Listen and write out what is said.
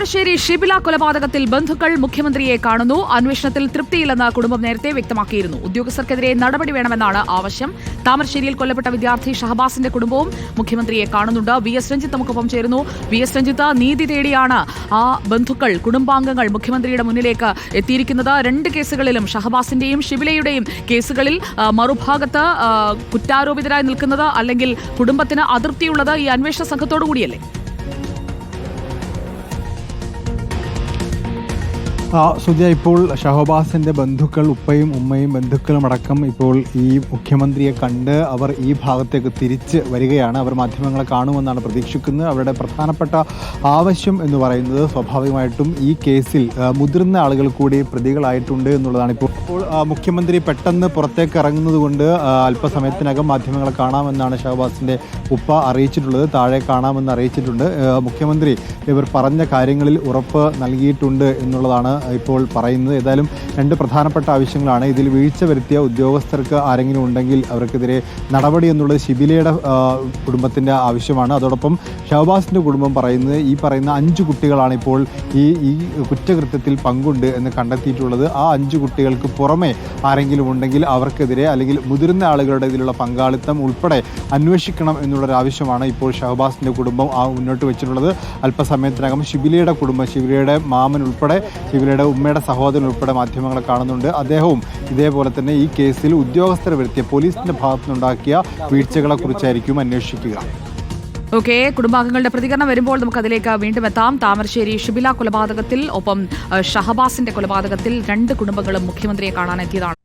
താമരശ്ശേരി ഷിബില കൊലപാതകത്തിൽ ബന്ധുക്കൾ മുഖ്യമന്ത്രിയെ കാണുന്നു. അന്വേഷണത്തിൽ തൃപ്തിയില്ലെന്ന് കുടുംബം നേരത്തെ വ്യക്തമാക്കിയിരുന്നു. ഉദ്യോഗസ്ഥർക്കെതിരെ നടപടി വേണമെന്നാണ് ആവശ്യം. താമരശ്ശേരിയിൽ കൊല്ലപ്പെട്ട വിദ്യാർത്ഥി ഷഹബാസിന്റെ കുടുംബവും മുഖ്യമന്ത്രിയെ കാണുന്നുണ്ട്. വി എസ് രഞ്ജിത്ത് നമുക്കൊപ്പം ചേരുന്നു. വി എസ് രഞ്ജിത്ത് നീതി തേടിയാണ് ആ ബന്ധുക്കൾ കുടുംബാംഗങ്ങൾ മുഖ്യമന്ത്രിയുടെ മുന്നിലേക്ക് എത്തിയിരിക്കുന്നത്. രണ്ട് കേസുകളിലും ഷഹബാസിന്റെയും ഷിബിലയുടെയും കേസുകളിൽ മറുഭാഗത്ത് കുറ്റാരോപിതരായി നിൽക്കുന്നത് അല്ലെങ്കിൽ കുടുംബത്തിന് അതൃപ്തിയുള്ളത് ഈ അന്വേഷണ സംഘത്തോടു കൂടിയല്ലേ സുജയ ഇപ്പോൾ ഷഹബാസിന്റെ ബന്ധുക്കൾ ഉപ്പയും ഉമ്മയും ബന്ധുക്കളും അടക്കം ഇപ്പോൾ ഈ മുഖ്യമന്ത്രിയെ കണ്ട് അവർ ഈ ഭാഗത്തേക്ക് തിരിച്ച് വരികയാണ്. അവർ മാധ്യമങ്ങളെ കാണുമെന്നാണ് പ്രതീക്ഷിക്കുന്നത്. അവരുടെ പ്രധാനപ്പെട്ട ആവശ്യം എന്ന് പറയുന്നത് സ്വാഭാവികമായിട്ടും ഈ കേസിൽ മുതിർന്ന ആളുകൾ കൂടി പ്രതികളായിട്ടുണ്ട് എന്നുള്ളതാണ്. ഇപ്പോൾ ഇപ്പോൾ മുഖ്യമന്ത്രി പെട്ടെന്ന് പുറത്തേക്ക് ഇറങ്ങുന്നത് കൊണ്ട് അല്പസമയത്തിനകം മാധ്യമങ്ങളെ കാണാമെന്നാണ് ഷഹബാസിന്റെ ഉപ്പ അറിയിച്ചിട്ടുള്ളത് താഴെ കാണാമെന്ന് അറിയിച്ചിട്ടുണ്ട്. മുഖ്യമന്ത്രി ഇവർ പറഞ്ഞ കാര്യങ്ങളിൽ ഉറപ്പ് നൽകിയിട്ടുണ്ട് എന്നുള്ളതാണ് ഇപ്പോൾ പറയുന്നത്. ഏതായാലും രണ്ട് പ്രധാനപ്പെട്ട ആവശ്യങ്ങളാണ്. ഇതിൽ വീഴ്ച വരുത്തിയ ഉദ്യോഗസ്ഥർക്ക് ആരെങ്കിലും ഉണ്ടെങ്കിൽ അവർക്കെതിരെ നടപടി എന്നുള്ളത് ശിബിലയുടെ കുടുംബത്തിന്റെ ആവശ്യമാണ്. അതോടൊപ്പം ഷഹബാസിന്റെ കുടുംബം പറയുന്നത് ഈ പറയുന്ന അഞ്ച് കുട്ടികളാണ് ഇപ്പോൾ ഈ ഈ കുറ്റകൃത്യത്തിൽ പങ്കുണ്ട് എന്ന് കണ്ടെത്തിയിട്ടുള്ളത്. ആ അഞ്ച് കുട്ടികൾക്ക് പുറമെ ആരെങ്കിലും ഉണ്ടെങ്കിൽ അവർക്കെതിരെ അല്ലെങ്കിൽ മുതിർന്ന ആളുകളുടെ ഇതിലുള്ള പങ്കാളിത്തം ഉൾപ്പെടെ അന്വേഷിക്കണം എന്നുള്ളൊരു ആവശ്യമാണ് ഇപ്പോൾ ഷഹബാസിന്റെ കുടുംബം ആ മുന്നോട്ട് വെച്ചിട്ടുള്ളത്. അല്പസമയത്തിനകം ഷിബിലയുടെ കുടുംബം ഷിബിലയുടെ മാമൻ ഉൾപ്പെടെ ഷിബിലയുടെ ഉമ്മയുടെ സഹോദരൻ ഉൾപ്പെടെ മാധ്യമങ്ങളെ കാണുന്നുണ്ട്. അദ്ദേഹവും ഇതേപോലെ തന്നെ ഈ കേസിൽ ഉദ്യോഗസ്ഥർ വരുത്തിയ പോലീസിന്റെ ഭാഗത്തുനിന്നുണ്ടാക്കിയ വീഴ്ചകളെ കുറിച്ചായിരിക്കും അന്വേഷിക്കുക. ഓക്കെ കുടുംബാംഗങ്ങളുടെ പ്രതികരണം വരുമ്പോൾ നമുക്ക് അതിലേക്ക് വീണ്ടും എത്താം. താമരശ്ശേരി ഷിബില കൊലപാതകത്തിൽ ഒപ്പം ഷഹബാസിന്റെ കൊലപാതകത്തിൽ രണ്ട് കുടുംബങ്ങളും മുഖ്യമന്ത്രിയെ കാണാനെത്തിയതാണ്.